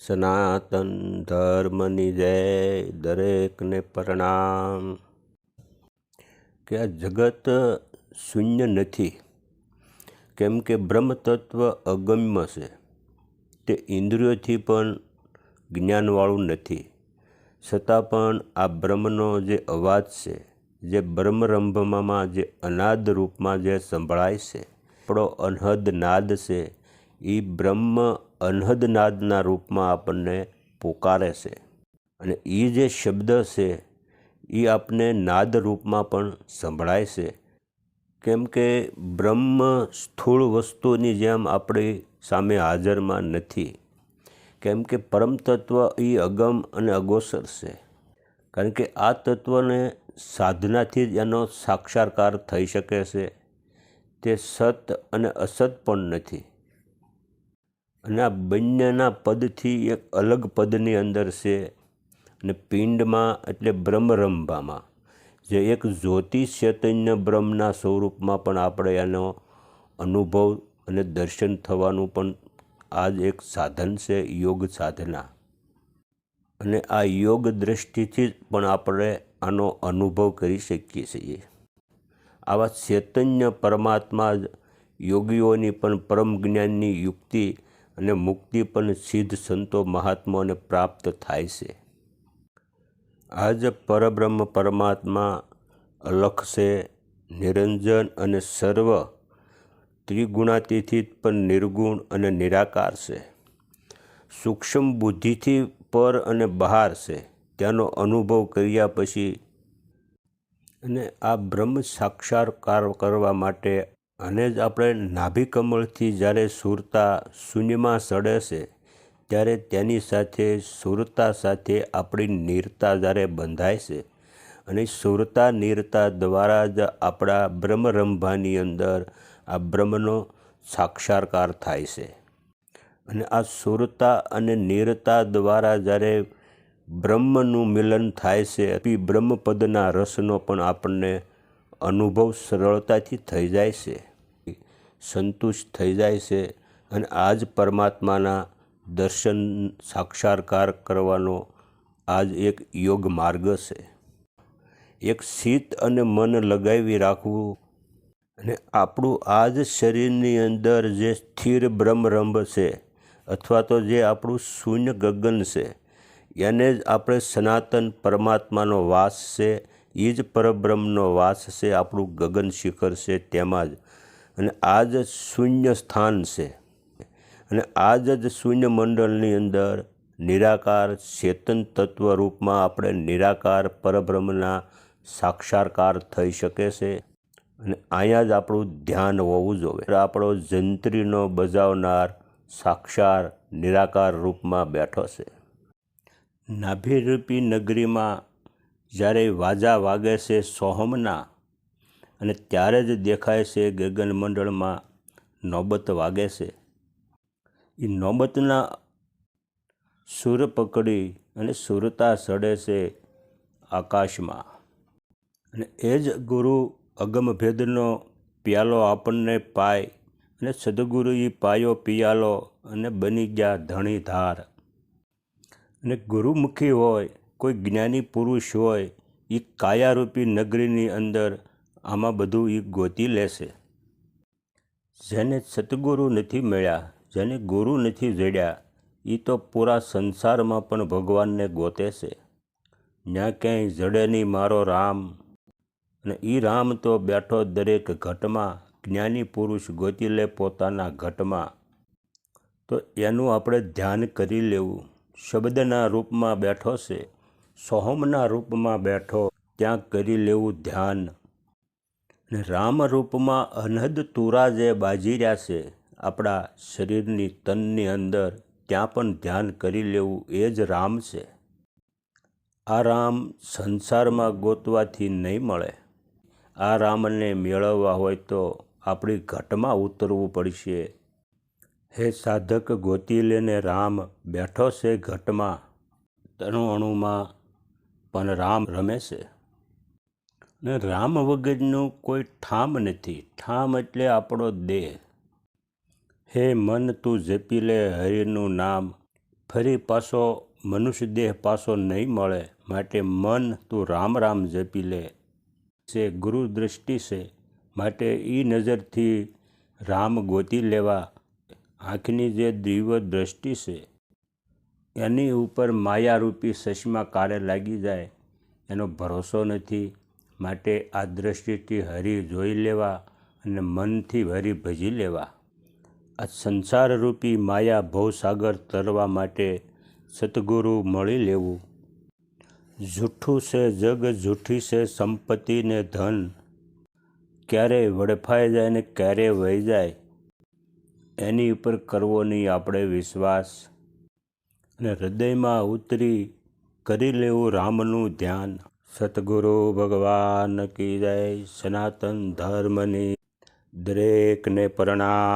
સનાતન ધર્મની જય દરેકને પ્રણામ કે આ જગત શૂન્ય નથી કેમ કે બ્રહ્મતત્વ અગમ્ય છે તે ઇન્દ્રિયોથી પણ જ્ઞાનવાળું નથી છતાં પણ આ બ્રહ્મનો જે અવાજ છે જે બ્રહ્મરંભમાં જે અનાદ રૂપમાં જે સંભળાય છે, આપણો અનહદ નાદ છે એ બ્રહ્મ અનહદ નાદના રૂપમાં આપણને પોકારે છે. અને એ જે શબ્દ છે એ આપને નાદ રૂપમાં પણ સંભળાય છે. કેમ કે બ્રહ્મ સ્થૂળ વસ્તુની જેમ આપણી સામે હાજરમાં નથી. કેમ કે પરમતત્વ એ અગમ અને અગોચર છે. કારણ કે આ તત્વને સાધનાથી જ એનો સાક્ષાત્કાર થઈ શકે છે. તે સત અને અસત પણ નથી. અને આ બંનેના પદથી એક અલગ પદની અંદર છે અને પિંડમાં એટલે બ્રહ્મરંભામાં, જે એક જ્યોતિ ચૈતન્ય બ્રહ્મના સ્વરૂપમાં પણ આપણે એનો અનુભવ અને દર્શન થવાનું પણ આ જ એક સાધન છે, યોગ સાધના. અને આ યોગ દ્રષ્ટિથી પણ આપણે આનો અનુભવ કરી શકીએ છીએ. આવા ચૈતન્ય પરમાત્મા જ યોગીઓની પણ પરમ જ્ઞાનની યુક્તિ અને મુક્તિ પણ સિદ્ધ સંતો મહાત્માઓને પ્રાપ્ત થાય છે. આ જ પરબ્રહ્મ પરમાત્મા અલખ નિરંજન અને સર્વ ત્રિગુણાતીથી પણ નિર્ગુણ અને નિરાકાર છે. સૂક્ષ્મ બુદ્ધિથી પર અને બહાર છે. ત્યાંનો અનુભવ કર્યા પછી અને આ બ્રહ્મ સાક્ષાત્કાર કરવા માટે અને જ આપણે નાભિકમળથી જ્યારે સુરતા શૂન્યમાં સડે છે, ત્યારે તેની સાથે સુરતા સાથે આપણી નિરતા જ્યારે બંધાય છે અને સુરતા નિરતા દ્વારા જ આપણા બ્રહ્મરંભાની અંદર આ બ્રહ્મનો સાક્ષાત્કાર થાય છે. અને આ સુરતા અને નીરતા દ્વારા જ્યારે બ્રહ્મનું મિલન થાય છે એ બ્રહ્મપદના રસનો પણ આપણને અનુભવ સરળતાથી થઈ જાય છે, સંતુષ્ટ થઈ જાય છે અને આ જ પરમાત્માના દર્શન સાક્ષાત્કાર કરવાનો આ જ એક યોગ માર્ગ છે. એક શીત અને મન લગાવી રાખવું અને આપણું આ જ શરીરની અંદર જે સ્થિર બ્રહ્મરંભ છે અથવા તો જે આપણું શૂન્ય ગગન છે, એને જ આપણે સનાતન પરમાત્માનો વાસ છે એ જ પરબ્રહ્મનો વાસ છે, આપણું ગગન શિખર છે તેમાં જ. અને આ જ શૂન્ય સ્થાન છે. અને આ જ શૂન્ય મંડળની અંદર નિરાકાર ચેતન તત્વ રૂપમાં આપણે નિરાકાર પરબ્રહ્મના સાક્ષાત્કાર થઈ શકે છે. અને અહીંયા જ આપણું ધ્યાન હોવું જોઈએ. આપણો જંત્રીનો બજાવનાર સાક્ષાત નિરાકાર રૂપમાં બેઠો છે. નાભિરૂપી નગરીમાં જ્યારે વાજા વાગે છે સોહમના અને ત્યારે જ દેખાય છે ગગનમંડળમાં નોબત વાગે છે. એ નોબતના સુર પકડી અને સુરતા સડે છે આકાશમાં. અને એ જ ગુરુ અગમભેદનો પ્યાલો આપણને પાય અને સદગુરુએ પાયો પિયાલો અને બની ગયા ધણીધાર અને ગુરુમુખી હોય, કોઈ જ્ઞાની પુરુષ હોય, એ કાયારૂપી નગરીની અંદર આમાં બધું એ ગોતી લેશે. જેને સતગુરુ નથી મળ્યા, જેને ગુરુ નથી જડ્યા એ તો પૂરા સંસારમાં પણ ભગવાનને ગોતે છે. ત્યાં ક્યાંય જડે નહીં મારો રામ. અને એ રામ તો બેઠો દરેક ઘટમાં જ્ઞાની પુરુષ ગોતી લે પોતાના ઘટમાં. તો એનું આપણે ધ્યાન કરી લેવું. શબ્દના રૂપમાં બેઠો છે. સોહમના રૂપમાં બેઠો. ત્યાં કરી લેવું ધ્યાન. ને રામ રૂપમાં અનહદ તુરા જે બાજી રહ્યા છે, આપણા શરીરની તનની અંદર ત્યાં પણ ધ્યાન કરી લેવું એ જ રામ છે. આ રામ સંસારમાં ગોતવાથી નહીં મળે. આ રામને મેળવવા હોય તો આપણી ઘટમાં ઉતરવું પડશે. હે સાધક ગોતી લેને રામ, બેઠો છે ઘટમાં. તણુ અણુમાં પણ રામ રમે છે. ને રામ વગરનું કોઈ ઠામ નથી. ઠામ એટલે આપણો દેહ. હે મન, તું જપી લે હરિનું નામ. ફરી પાછો મનુષ્ય દેહ પાછો નહીં મળે. માટે મન, તું રામ રામ જપી લે. છે ગુરુ દ્રષ્ટિ છે. માટે એ નજરથી રામ ગોતી લેવા આંખની જે દિવ્ય દ્રષ્ટિ છે, એની ઉપર માયારૂપી ચશ્મા કાળે લાગી જાય, એનો ભરોસો નથી. માટે આ દ્રષ્ટિથી હરી જોઈ લેવા અને મનથી હરી ભજી લેવા. આ સંસારરૂપી માયા ભવસાગર તરવા માટે સતગુરુ મળી લેવું. જૂઠું છે જગ જૂઠી છે સંપત્તિ ને ધન ક્યારે વડફાઈ જાય ને ક્યારે વહી જાય, એની ઉપર કરવો નહીં આપણે વિશ્વાસ. અને હૃદયમાં ઉતરી કરી લેવું રામનું ધ્યાન. સતગુરુ ભગવાન કી જય સનાતન ધર્મની, દરેકને પ્રણામ.